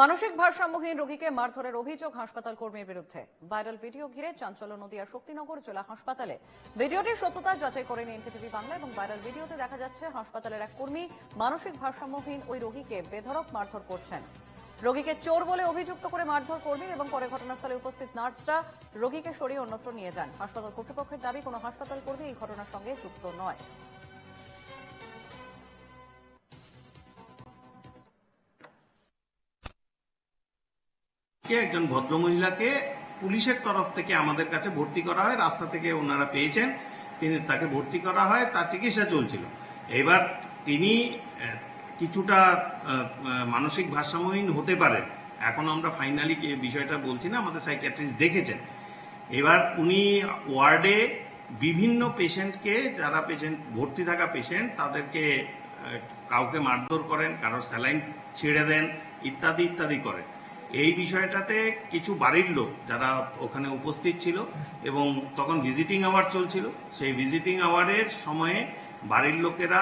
মানসিক ভারসাম্যহীন রোগীকে মারধরের অভিযোগ হাসপাতাল কর্মীর বিরুদ্ধে। ভাইরাল ভিডিও ঘিরে চাঞ্চল্য নদিয়া শক্তিনগর জেলা হাসপাতালে। ভিডিওটির সত্যতা যাচাই করেনি এনকেটিভি বাংলা এবং ভাইরাল ভিডিওতে দেখা যাচ্ছে হাসপাতালের এক কর্মী মানসিক ভারসাম্যহীন ওই রোগীকে বেধড়ক মারধর করছেন। রোগীকে চোর বলে অভিযুক্ত করে মারধর কর্মী এবং পরে ঘটনাস্থলে উপস্থিত নার্সরা রোগীকে সরিয়ে অন্যত্র নিয়ে যান। হাসপাতাল কর্তৃপক্ষের দাবি, কোনো হাসপাতাল কর্মী এই ঘটনার সঙ্গে যুক্ত নয়। একজন ভদ্রমহিলাকে পুলিশের তরফ থেকে আমাদের কাছে ভর্তি করা হয়, রাস্তা থেকে ওনারা পেয়েছেন, তিনি তাকে ভর্তি করা হয়, তার চিকিৎসা চলছিল। এবার তিনি কিছুটা মানসিক ভারসাম্যহীন হতে পারেন। এখন আমরা ফাইনালি বিষয়টা বলছি না, আমাদের সাইকিয়াট্রিস্ট দেখেছেন। এবার উনি ওয়ার্ডে বিভিন্ন পেশেন্টকে, যারা পেশেন্ট, ভর্তি থাকা পেশেন্ট, তাদেরকে কাউকে মারধর করেন, কারোর স্যালাইন ছেড়ে দেন, ইত্যাদি ইত্যাদি করেন। এই বিষয়টাতে কিছু বাড়ির লোক যারা ওখানে উপস্থিত ছিল এবং তখন ভিজিটিং আওয়ার চলছিল, সেই ভিজিটিং আওয়ারের সময়ে বাড়ির লোকেরা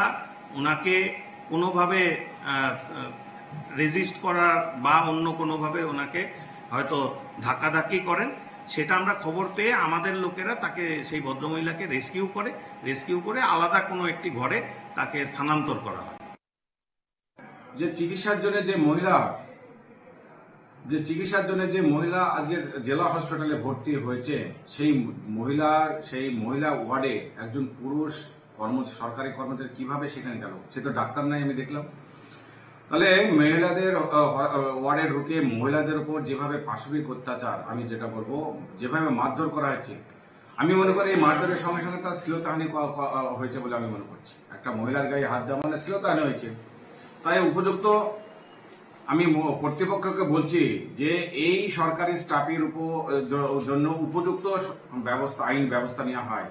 ওনাকে কোনোভাবে রেজিস্ট করার বা অন্য কোনোভাবে ওনাকে হয়তো ধাক্কাধাক্কি করেন, সেটা আমরা খবর পেয়ে আমাদের লোকেরা তাকে, সেই ভদ্রমহিলাকে রেস্কিউ করে রেস্কিউ করে আলাদা কোনো একটি ঘরে তাকে স্থানান্তর করা হয়। যে চিকিৎসার জন্য যে মহিলা যে চিকিৎসার জন্য যে মহিলা আজকে জেলা হসপিটালে ভর্তি হয়েছে, সেই মহিলা সেই মহিলা ওয়ার্ডে একজন পুরুষ কর্ম সরকারি কর্মচারী কীভাবে সেখানে গেল? সে তো ডাক্তার নাই, আমি দেখলাম। তাহলে মহিলাদের ওয়ার্ডে ঢুকে মহিলাদের উপর যেভাবে পাশবিক অত্যাচার, আমি যেটা বলব, যেভাবে মারধর করা হয়েছে, আমি মনে করি এই মারধরের সঙ্গে সঙ্গে তার শ্লীলতাহানি হয়েছে বলে আমি মনে করছি। একটা মহিলার গায়ে হাত দেওয়া মানে শ্লীলতাহানি হয়েছে। তাই উপযুক্ত আমি কর্তৃপক্ষকে বলছি যে এই সরকারি স্টাফের উপর জন্য উপযুক্ত ব্যবস্থা, আইন ব্যবস্থা নেওয়া হয়।